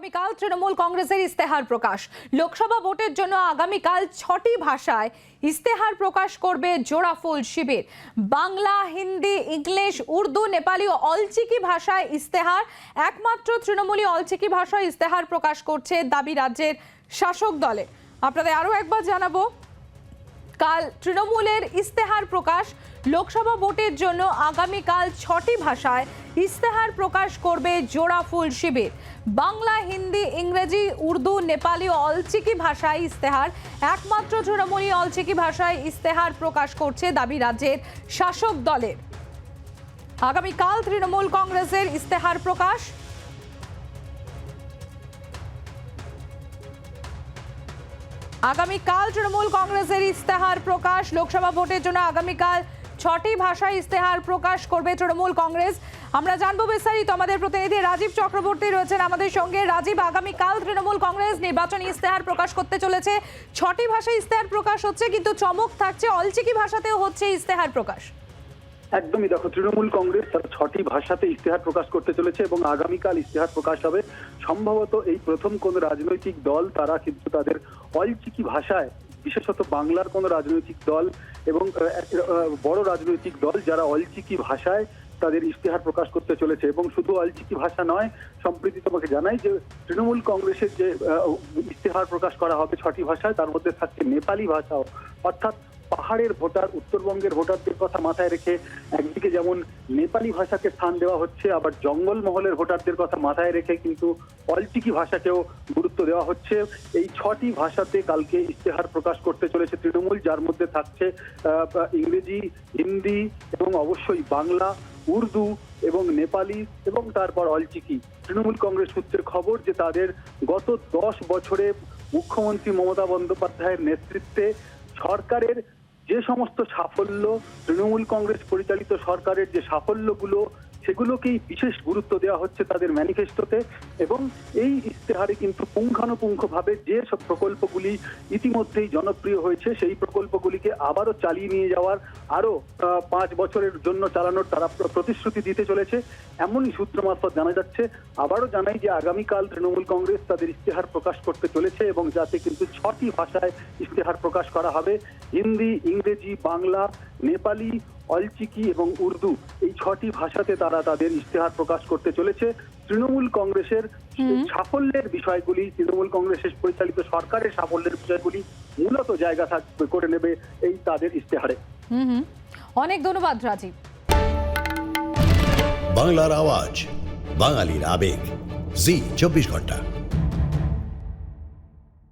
আগামীকাল তৃণমূল কংগ্রেসের ইস্তেহার প্রকাশ। লোকসভা ভোটের জন্য আগামীকাল ছটি ভাষায় ইস্তেহার প্রকাশ করবে জোড়াফুল শিবির। বাংলা, হিন্দি, ইংলিশ, উর্দু, নেপালি ও অলচিকি ভাষায় ইস্তেহার একমাত্র তৃণমূলী অলচিকি ভাষায় ইস্তেহার প্রকাশ করছে দাবি রাজ্যের শাসক দলে। আপনাদের আরও একবার জানাব কাল তৃণমূলের ইস্তেহার প্রকাশ। লোকসভা ভোটের জন্য আগামীকাল ছটি ভাষায় ইস্তেহার প্রকাশ করবে জোড়াফুল শিবির। বাংলা, হিন্দি, ইংরেজি, উর্দু, নেপালি অলচিকি ভাষায় ইস্তেহার একমাত্র তৃণমূলী অলচিকি ভাষায় ইস্তেহার প্রকাশ করছে দাবি রাজ্যের শাসক দলের। আগামীকাল তৃণমূল কংগ্রেসের ইস্তেহার প্রকাশ। আগামীকাল তৃণমূল কংগ্রেসের ইস্তেহার প্রকাশ। লোকসভা ভোটের জন্য আগামীকাল ছটি ভাষায় ইস্তেহার প্রকাশ করবে তৃণমূল কংগ্রেস। আমরা জানব বিস্তারিত আমাদের প্রতিনিধি রাজীব চক্রবর্তী রয়েছেন আমাদের সঙ্গে। রাজীব, আগামীকাল তৃণমূল কংগ্রেস নির্বাচনী ইস্তেহার প্রকাশ করতে চলেছে। ছটি ভাষায় ইস্তেহার প্রকাশ হচ্ছে, কিন্তু চমক থাকছে, অলচিকি ভাষাতেও হচ্ছে ইস্তেহার প্রকাশ। একদমই দেখো, তৃণমূল কংগ্রেস তারা ছটি ভাষাতে ইশতেহার প্রকাশ করতে চলেছে এবং আগামীকাল ইশতেহার প্রকাশ হবে। সম্ভবত এই প্রথম কোন রাজনৈতিক দল তারা কিন্তু তাদের অলচিকি ভাষায়, বিশেষত বাংলার কোন রাজনৈতিক দল এবং বড় রাজনৈতিক দল যারা অলচিকি ভাষায় তাদের ইশতেহার প্রকাশ করতে চলেছে এবং শুধু অলচিকি ভাষা নয়, সম্প্রতি তোমাকে জানাই যে তৃণমূল কংগ্রেসের যে ইশতেহার প্রকাশ করা হবে ছটি ভাষায়, তার মধ্যে থাকছে নেপালি ভাষাও। অর্থাৎ পাহাড়ের ভোটার, উত্তরবঙ্গের ভোটারদের কথা মাথায় রেখে একদিকে যেমন নেপালি ভাষাকে স্থান দেওয়া হচ্ছে, আবার জঙ্গলমহলের ভোটারদের কথা মাথায় রেখে কিন্তু অলটিকি ভাষাকেও গুরুত্ব দেওয়া হচ্ছে। এই ছটি ভাষাতে কালকে ইশতেহার প্রকাশ করতে চলেছে তৃণমূল, যার মধ্যে থাকছে ইংরেজি, হিন্দি এবং অবশ্যই বাংলা, উর্দু এবং নেপালি এবং তারপর অলচিকি তৃণমূল কংগ্রেস সূত্রের খবর যে তাদের গত দশ বছরে মুখ্যমন্ত্রী মমতা বন্দ্যোপাধ্যায়ের নেতৃত্বে সরকারের যে সমস্ত সাফল্য তৃণমূল কংগ্রেস পরিচালিত সরকারের যে সাফল্যগুলো সেগুলোকেই বিশেষ গুরুত্ব দেওয়া হচ্ছে তাদের ম্যানিফেস্টোতে এবং এই ইশতেহারে কিন্তু পুঙ্খানুপুঙ্খভাবে যে সব প্রকল্পগুলি ইতিমধ্যেই জনপ্রিয় হয়েছে, সেই প্রকল্পগুলিকে আবারও চালিয়ে নিয়ে যাওয়ার আরও পাঁচ বছরের জন্য চালানোর তারা প্রতিশ্রুতি দিতে চলেছে। এমনই সূত্র মারফত জানা যাচ্ছে, আবারও জানাই যে আগামীকাল তৃণমূল কংগ্রেস তাদের ইশতেহার প্রকাশ করতে চলেছে এবং যাতে কিন্তু ছটি ভাষায় ইশতেহার প্রকাশ করা হবে। হিন্দি, ইংরেজি, বাংলা, নেপালি অলচিকি এবং উর্দু এই ছটি ভাষাতে তারা তাদের ইশতেহার প্রকাশ করতে চলেছে। তৃণমূল কংগ্রেসের সাফল্যের বিষয়গুলি তৃণমূল কংগ্রেসের পরিচালিত সরকারের সাফল্যের বিষয়গুলি মূলত জায়গা থাকবে করে নেবে এই তাদের ইশতেহারে। হুম হুম। অনেক ধন্যবাদ রাজীব। বাংলার আওয়াজ বাঙালির আবেগ। জি চব্বিশ ঘণ্টা।